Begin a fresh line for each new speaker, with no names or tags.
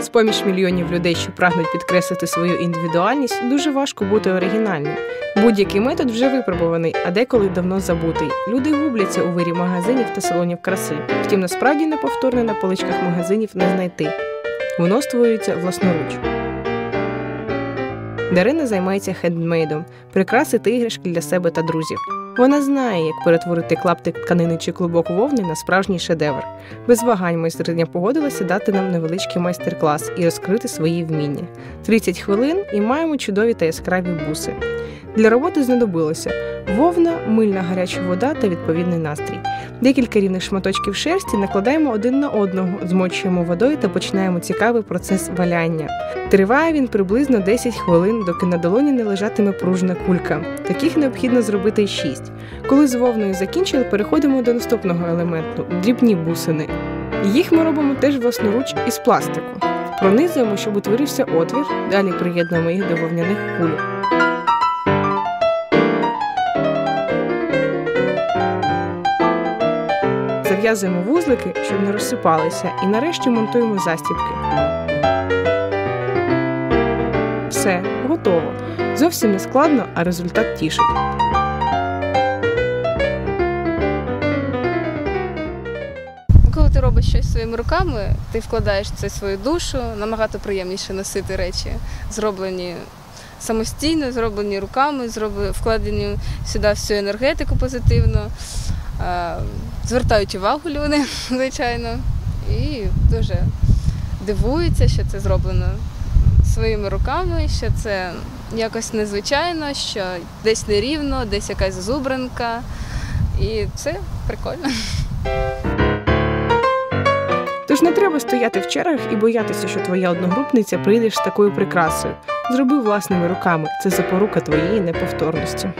З поміж мільйонів людей, що прагнуть підкреслити свою індивідуальність, дуже важко бути оригінальним. Будь-який метод вже випробуваний, а деколи давно забутий. Люди губляться у вирі магазинів та салонів краси. Втім, насправді неповторне на поличках магазинів не знайти. Воно створюється власноруч. Дарина займається хендмейдом, прикраси та іграшки для себе та друзів. Вона знає, як перетворити клаптик тканини чи клубок вовни на справжній шедевр. Без вагань майстриня погодилася дати нам невеличкий майстер-клас і розкрити свої вміння. 30 хвилин і маємо чудові та яскраві буси. Для роботи знадобилося вовна, мильна гаряча вода та відповідний настрій. Декілька рівних шматочків шерсті накладаємо один на одного, змочуємо водою та починаємо цікавий процес валяння. Триває він приблизно 10 хвилин, доки на долоні не лежатиме пружна кулька. Таких необхідно зробити 6. Коли з вовною закінчили, переходимо до наступного елементу дрібні бусини. Їх ми робимо теж власноруч із пластику. Пронизуємо, щоб утворився отвір, далі приєднуємо їх до вовняних кульок. Зав'язуємо вузлики, щоб не розсипалися, і нарешті монтуємо застібки. Все, готово. Зовсім не складно, а результат тішить.
Коли ти робиш щось своїми руками, ти вкладаєш в це свою душу, набагато приємніше носити речі, зроблені самостійно, зроблені руками, вкладені сюди всю енергетику позитивну. Е, Звертають увагу люди, звичайно, і дуже дивуються, що це зроблено своїми руками, що це якось незвичайно, що десь нерівно, десь якась зубринка. І це прикольно.
Тож не треба стояти в чергах і боятися, що твоя одногрупниця прийде з такою прикрасою. Зроби власними руками. Це запорука твоєї неповторності.